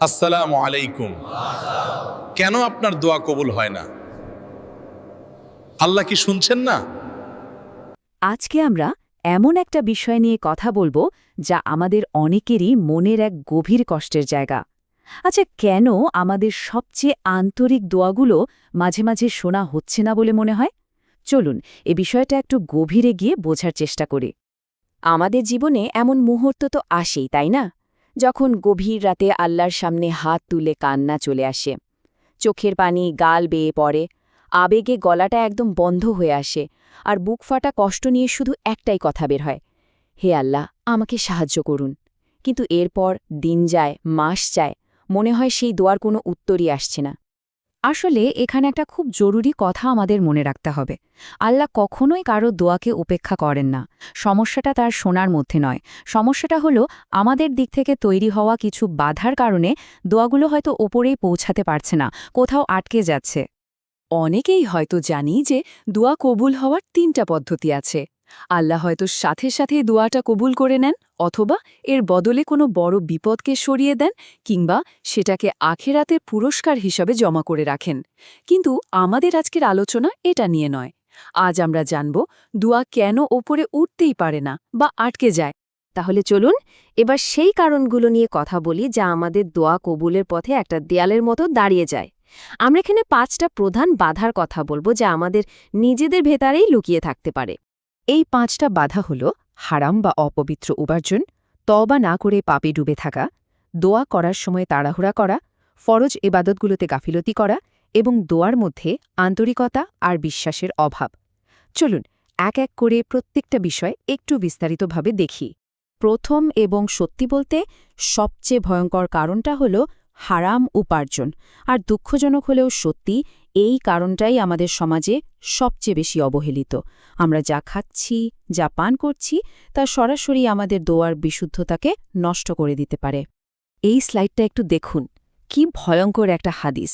আসসালামু আলাইকুম। কেন আপনার দোয়া কবুল হয় না? আল্লাহ কি শুনছেন না? আজকে আমরা এমন একটা বিষয় নিয়ে কথা বলব যা আমাদের অনেকেরই মনের এক গভীর কষ্টের জায়গা। আচ্ছা কেন আমাদের সবচেয়ে আন্তরিক দোয়াগুলো মাঝে মাঝে শোনা হচ্ছে না বলে মনে হয়? চলুন, এ বিষয়টা একটু গভীরে গিয়ে বোঝার চেষ্টা করি। আমাদের জীবনে এমন মুহূর্ত তো আসেই, তাই না? যখন গভীর রাতে আল্লাহর সামনে হাত তুলে কান্না চলে আসে, চোখের পানি গাল বেয়ে পড়ে, আবেগে গলাটা একদম বন্ধ হয়ে আসে আর বুক ফাটা কষ্ট নিয়ে শুধু একটাই কথা বের হয়, হে আল্লাহ, আমাকে সাহায্য করুন। কিন্তু এরপর দিন যায়, মাস যায়, মনে হয় সেই দোয়ার কোনো উত্তরই আসছে না। আসলে এখানে একটা খুব জরুরি কথা আমাদের মনে রাখতে হবে। আল্লাহ কখনোই কারও দোয়াকে উপেক্ষা করেন না। সমস্যাটা তার শোনার মধ্যে নয়। সমস্যাটা হলো, আমাদের দিক থেকে তৈরি হওয়া কিছু বাধার কারণে দোয়াগুলো হয়তো ওপরেই পৌঁছাতে পারছে না, কোথাও আটকে যাচ্ছে। অনেকেই হয়তো জানি যে দোয়া কবুল হওয়ার তিনটা পদ্ধতি আছে। আল্লাহ হয়তো সাথে সাথে দোয়াটা কবুল করে নেন, অথবা এর বদলে কোনো বড় বিপদকে সরিয়ে দেন, কিংবা সেটাকে আখেরাতের পুরস্কার হিসাবে জমা করে রাখেন। কিন্তু আমাদের আজকের আলোচনা এটা নিয়ে নয়। আজ আমরা জানব, দোয়া কেন ওপরে উঠতেই পারে না বা আটকে যায়। তাহলে চলুন, এবার সেই কারণগুলো নিয়ে কথা বলি যা আমাদের দোয়া কবুলের পথে একটা দেয়ালের মতো দাঁড়িয়ে যায়। আমরা এখানে পাঁচটা প্রধান বাধার কথা বলব যা আমাদের নিজেদের ভেতরেই লুকিয়ে থাকতে পারে। এই পাঁচটা বাধা হল হারাম বা অপবিত্র উপার্জন তবা না করে পাপে ডুবে থাকা, দোয়া করার সময় তাড়াহুড়া করা, ফরজ এবাদতগুলোতে গাফিলতি করা এবং দোয়ার মধ্যে আন্তরিকতা আর বিশ্বাসের অভাব। চলুন, এক এক করে প্রত্যেকটা বিষয় একটু বিস্তারিতভাবে দেখি। প্রথম এবং সত্যি বলতে সবচেয়ে ভয়ঙ্কর কারণটা হল হারাম উপার্জন। আর দুঃখজনক হলেও সত্যি, এই কারণটাই আমাদের সমাজে সবচেয়ে বেশি অবহেলিত। আমরা যা খাচ্ছি, যা পান করছি, তা সরাসরি আমাদের দোয়ার বিশুদ্ধতাকে নষ্ট করে দিতে পারে। এই স্লাইডটা একটু দেখুন। কি ভয়ঙ্কর একটা হাদিস।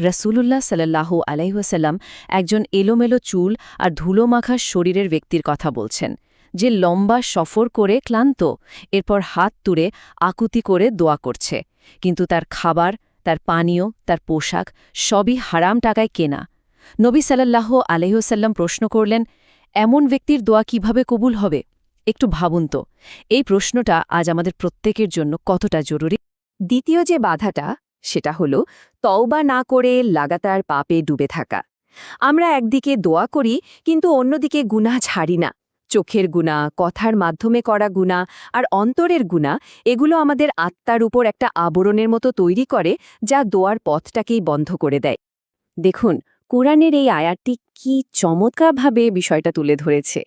রসুলুল্লাহ সাল্লাহ আলাইহাসাল্লাম একজন এলোমেলো চুল আর ধুলোমাখা শরীরের ব্যক্তির কথা বলছেন, যে লম্বা সফর করে ক্লান্ত, এরপর হাত তুলে আকুতি করে দোয়া করছে। কিন্তু তার খাবার, তার পানীয়, তার পোশাক সবই হারাম টাকায় কেনা। নবী সাল্লাহ আলহিহসাল্লাম প্রশ্ন করলেন, এমন ব্যক্তির দোয়া কীভাবে কবুল হবে? একটু ভাবুন তো, এই প্রশ্নটা আজ আমাদের প্রত্যেকের জন্য কতটা জরুরি? দ্বিতীয় যে বাধাটা, সেটা হল তওবা না করে লাগাতার পাপে ডুবে থাকা। আমরা একদিকে দোয়া করি, কিন্তু অন্যদিকে গুনাহ ছাড়ি না। চোখের গুণা, কথার মাধ্যমে করা গুণা আর অন্তরের গুণা, এগুলো আমাদের আত্মার উপর একটা আবরণের মতো তৈরি করে যা দোয়ার পথটাকেই বন্ধ করে দেয়। দেখুন, কোরআনের এই আয়াতটি কি চমৎকারভাবে বিষয়টা তুলে ধরেছে।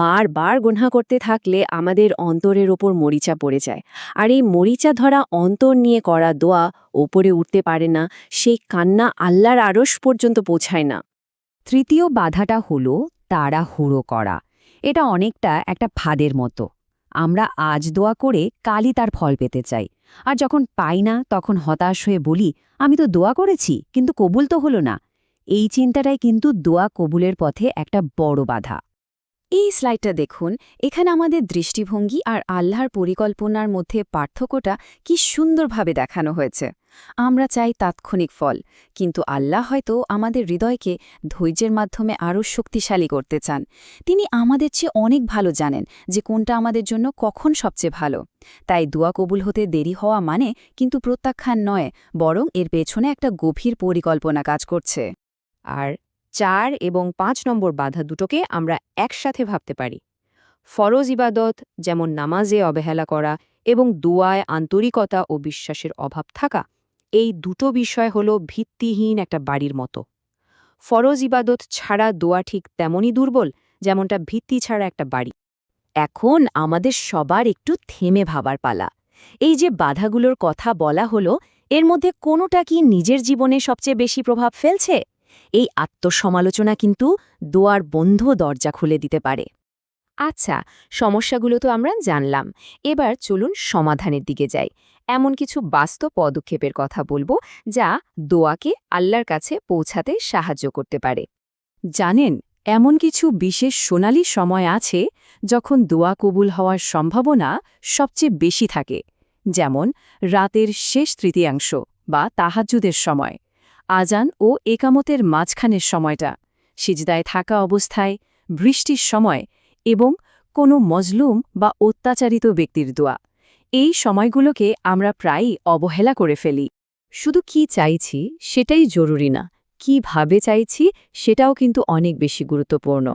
বারবার গুনহা করতে থাকলে আমাদের অন্তরের ওপর মরিচা পড়ে যায়। আর এই মরিচা ধরা অন্তর নিয়ে করা দোয়া ওপরে উঠতে পারে না, সেই কান্না আল্লাহর আড়স পর্যন্ত পৌঁছায় না। তৃতীয় বাধাটা হল তাড়াহুড়ো করা। এটা অনেকটা একটা ফাঁদের মতো। আমরা আজ দোয়া করে কালই তার ফল পেতে চাই। আর যখন পাই না, তখন হতাশ হয়ে বলি, আমি তো দোয়া করেছি, কিন্তু কবুল তো হলো না। এই চিন্তাটাই কিন্তু দোয়া কবুলের পথে একটা বড় বাধা। এই স্লাইডটা দেখুন, এখানে আমাদের দৃষ্টিভঙ্গি আর আল্লাহর পরিকল্পনার মধ্যে পার্থক্যটা কি সুন্দরভাবে দেখানো হয়েছে। আমরা চাই তাৎক্ষণিক ফল, কিন্তু আল্লাহ হয়তো আমাদের হৃদয়কে ধৈর্যের মাধ্যমে আরও শক্তিশালী করতে চান। তিনি আমাদের চেয়ে অনেক ভালো জানেন যে কোনটা আমাদের জন্য কখন সবচেয়ে ভালো। তাই দোয়া কবুল হতে দেরি হওয়া মানে কিন্তু প্রত্যাখ্যান নয়, বরং এর পেছনে একটা গভীর পরিকল্পনা কাজ করছে। আর চার এবং পাঁচ নম্বর বাধা দুটোকে আমরা একসাথে ভাবতে পারি। ফরজ ইবাদত, যেমন নামাজে অবহেলা করা এবং দোয়ায় আন্তরিকতা ও বিশ্বাসের অভাব থাকা এই দুটো বিষয় হল ভিত্তিহীন একটা বাড়ির মতো। ফরজ ইবাদত ছাড়া দোয়া ঠিক তেমনই দুর্বল, যেমনটা ভিত্তি ছাড়া একটা বাড়ি। এখন আমাদের সবার একটু থেমে ভাবার পালা। এই যে বাধাগুলোর কথা বলা হলো, এর মধ্যে কোনোটা কি নিজের জীবনে সবচেয়ে বেশি প্রভাব ফেলছে? এই আত্মসমালোচনা কিন্তু দোয়ার বন্ধ দরজা খুলে দিতে পারে। আচ্ছা সমস্যাগুলো তো আমরা জানলাম। এবার চলুন সমাধানের দিকে যাই। এমন কিছু বাস্তব পদক্ষেপের কথা বলব যা দোয়াকে আল্লাহর কাছে পৌঁছাতে সাহায্য করতে পারে। জানেন, এমন কিছু বিশেষ সোনালি সময় আছে যখন দোয়া কবুল হওয়ার সম্ভাবনা সবচেয়ে বেশি থাকে। যেমন, রাতের শেষ তৃতীয়াংশ বা তাহাজ্জুদের সময় আজান ও একামতের মাঝখানের সময়টা, সিজদায় থাকা অবস্থায়, বৃষ্টির সময় এবং কোনো মজলুম বা অত্যাচারিত ব্যক্তির দোয়া। এই সময়গুলোকে আমরা প্রায়ই অবহেলা করে ফেলি। শুধু কি চাইছি সেটাই জরুরি না, কীভাবে চাইছি সেটাও কিন্তু অনেক বেশি গুরুত্বপূর্ণ।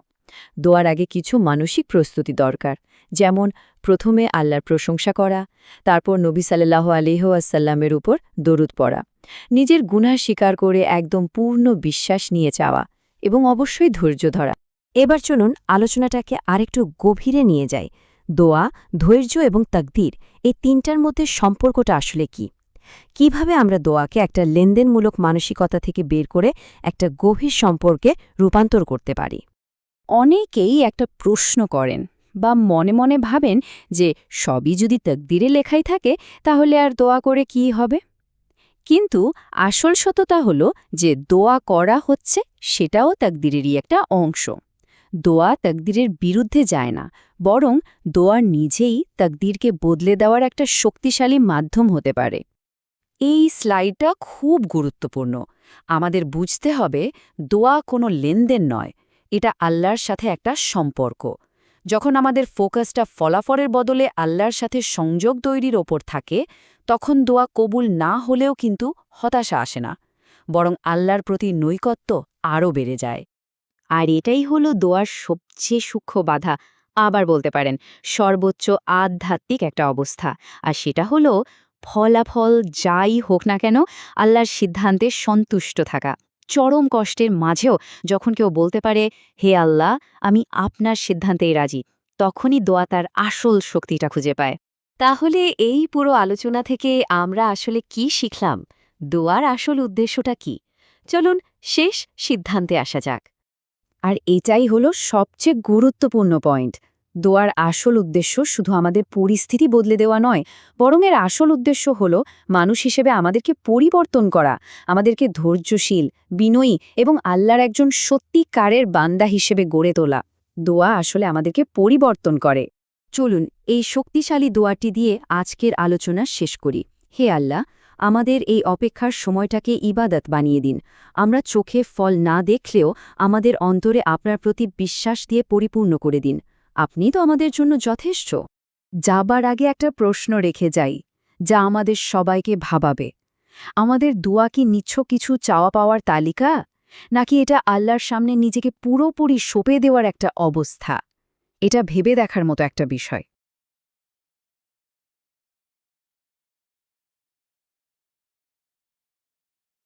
দোয়ার আগে কিছু মানসিক প্রস্তুতি দরকার, যেমন প্রথমে আল্লাহর প্রশংসা করা, তারপর নবী সাল্লাহ আলিহাসাল্লামের উপর দরুদ পড়া। নিজের গুনাহ স্বীকার করে একদম পূর্ণ বিশ্বাস নিয়ে চাওয়া এবং অবশ্যই ধৈর্য ধরা। এবার চলুন আলোচনাটাকে আরেকটু গভীরে নিয়ে যাই। দোয়া, ধৈর্য এবং তাকদির, এই তিনটার মধ্যে সম্পর্কটা আসলে কি? কীভাবে আমরা দোয়াকে একটা লেনদেনমূলক মানসিকতা থেকে বের করে একটা গভীর সম্পর্কে রূপান্তর করতে পারি? অনেকেই একটা প্রশ্ন করেন বা মনে মনে ভাবেন যে সবই যদি তকদিরে লেখাই থাকে, তাহলে আর দোয়া করে কি হবে? কিন্তু আসল সততা হল যে দোয়া করা হচ্ছে সেটাও তাকদিরেরই একটা অংশ। দোয়া তাকদিরের বিরুদ্ধে যায় না, বরং দোয়া নিজেই তাকদিরকে বদলে দেওয়ার একটা শক্তিশালী মাধ্যম হতে পারে। এই স্লাইডটা খুব গুরুত্বপূর্ণ। আমাদের বুঝতে হবে দোয়া কোনো লেনদেন নয়, এটা আল্লাহর সাথে একটা সম্পর্ক। যখন আমাদের ফোকাসটা ফলাফলের বদলে আল্লাহর সাথে সংযোগ তৈরির ওপর থাকে, তখন দোয়া কবুল না হলেও কিন্তু হতাশা আসে না, বরং আল্লাহর প্রতি নৈকট্য আরও বেড়ে যায়। আর এটাই হলো দোয়ার সবচেয়ে সূক্ষ্ম বাধা। আবার বলতে পারেন, সর্বোচ্চ আধ্যাত্মিক একটা অবস্থা। আর সেটা হলো, ফলাফল যাই হোক না কেন, আল্লাহর সিদ্ধান্তে সন্তুষ্ট থাকা। চরম কষ্টের মাঝেও যখন কেউ বলতে পারে, হে আল্লাহ, আমি আপনার সিদ্ধান্তেই রাজি, তখনই দোয়া তার আসল শক্তিটা খুঁজে পায়। তাহলে এই পুরো আলোচনা থেকে আমরা আসলে কি শিখলাম? দোয়ার আসল উদ্দেশ্যটা কি? চলুন শেষ সিদ্ধান্তে আসা যাক। আর এটাই হলো সবচেয়ে গুরুত্বপূর্ণ পয়েন্ট। দোয়ার আসল উদ্দেশ্য শুধু আমাদের পরিস্থিতি বদলে দেওয়া নয়, বরং এর আসল উদ্দেশ্য হল মানুষ হিসেবে আমাদেরকে পরিবর্তন করা, আমাদেরকে ধৈর্যশীল, বিনয়ী এবং আল্লাহর একজন সত্যিকারের বান্দা হিসেবে গড়ে তোলা। দোয়া আসলে আমাদেরকে পরিবর্তন করে। চলুন এই শক্তিশালী দোয়াটি দিয়ে আজকের আলোচনা শেষ করি। হে আল্লাহ আমাদের এই অপেক্ষার সময়টাকে ইবাদত বানিয়ে দিন। আমরা চোখে ফল না দেখলেও আমাদের অন্তরে আপনার প্রতি বিশ্বাস দিয়ে পরিপূর্ণ করে দিন। আপনি তো আমাদের জন্য যথেষ্ট। যাবার আগে একটা প্রশ্ন রেখে যাই, যা আমাদের সবাইকে ভাবাবে। আমাদের দোয়া কি নিচ্ছ কিছু চাওয়া পাওয়ার তালিকা? নাকি এটা আল্লাহর সামনে নিজেকে পুরোপুরি সঁপে দেওয়ার একটা অবস্থা? এটা ভেবে দেখার মতো একটা বিষয়।